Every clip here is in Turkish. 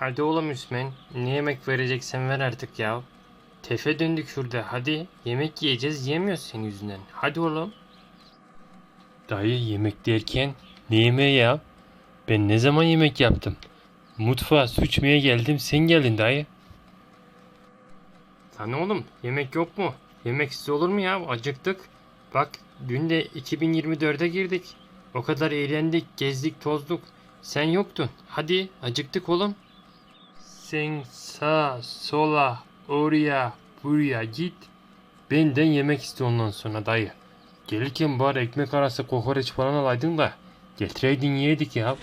Hadi oğlum Hüsmen. Ne yemek vereceksen ver artık ya. Tefe döndük şurada. Hadi yemek yiyeceğiz yemiyoruz senin yüzünden. Hadi oğlum. Dayı yemek derken ne yemeği ya? Ben ne zaman yemek yaptım? Mutfağa su içmeye geldim sen geldin dayı. Lan oğlum yemek yok mu? Yemeksiz olur mu ya? Acıktık. Bak dün de 2024'e girdik. O kadar eğlendik, gezdik, tozduk. Sen yoktun. Hadi acıktık oğlum. Sen sağa, sola, oraya, buraya git. Benden yemek iste ondan sonra dayı. Gelirken bari ekmek arası kokoreç falan alaydın da getireydin yedik ya.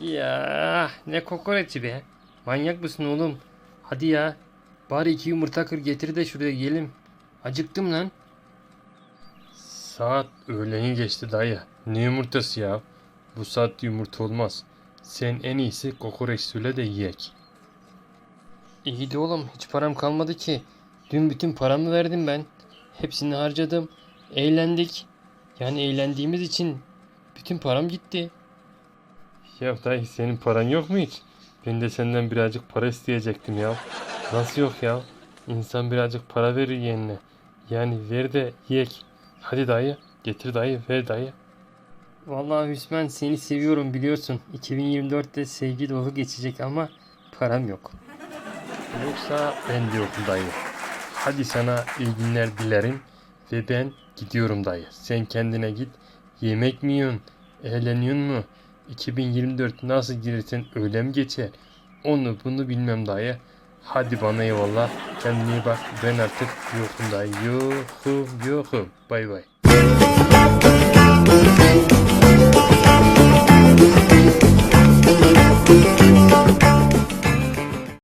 Ya ne kokoreçi be. Manyak mısın oğlum? Hadi ya. Bari iki yumurta kır getir de şuraya yiyelim. Acıktım lan. Saat öğleni geçti dayı. Ne yumurtası ya? Bu saat yumurta olmaz. Sen en iyisi kokoreç söyle de yiyek. İyi de oğlum hiç param kalmadı ki. Dün bütün paramı verdim ben. Hepsini harcadım. Eğlendik. Yani eğlendiğimiz için bütün param gitti. Ya dayı senin paran yok mu hiç? Ben de senden birazcık para isteyecektim ya. Nasıl yok ya? İnsan birazcık para verir yeğenine. Yani ver de yiyek. Hadi dayı. Getir dayı. Ver dayı. Vallahi Hüsmen seni seviyorum biliyorsun. 2024'te sevgi dolu geçecek ama param yok. Yoksa ben de yokum dayı. Hadi sana iyi günler dilerim ve ben gidiyorum dayı. Sen kendine git. Yemek mi yiyorsun? Eğleniyorsun mu? 2024 nasıl girersen öyle mi geçer? Onu bunu bilmem dayı. Hadi bana eyvallah. Kendine iyi bak. Ben artık yokum dayı. Yokum yokum. Bay bay.